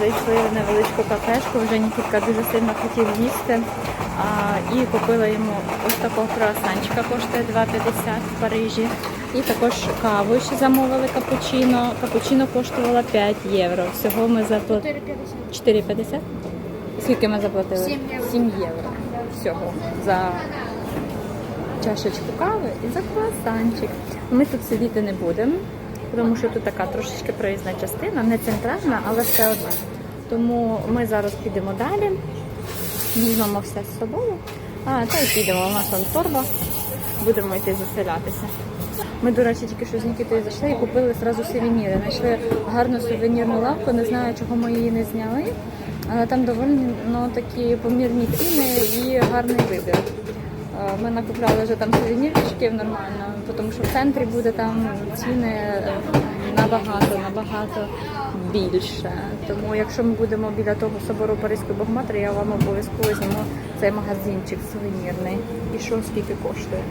зайшли в невеличку кафешку, вже Нікітка дуже сильно хотів їсти. А, і купила йому ось такого круасанчика, коштує 2,50 в Парижі. І також каву ще замовили капучино. Капучино коштувало 5 євро. Всього ми заплатили 4,50. 4,50? Скільки ми заплатили? Сім євро. 7 євро. Всього за чашечку кави і за круасанчик. Ми тут сидіти не будемо, тому що тут така трошечки проїзна частина, не центральна, але все одно. Тому ми зараз підемо далі, візьмемо все з собою. А, та й підемо. У нас там торба, будемо йти заселятися. Ми, до речі, тільки що з Нікітою зайшли і купили одразу сувеніри. Знайшли гарну сувенірну лавку, не знаю, чого ми її не зняли. Але там доволі ну, такі помірні ціни і гарний вибір. Е, Ми накупляли вже там сувенірчиків нормально, тому що в центрі буде там ціни е, набагато, набагато більше. Тому якщо ми будемо біля того собору Паризької Богоматері, я вам обов'язково зніму цей магазинчик сувенірний. І що скільки коштує.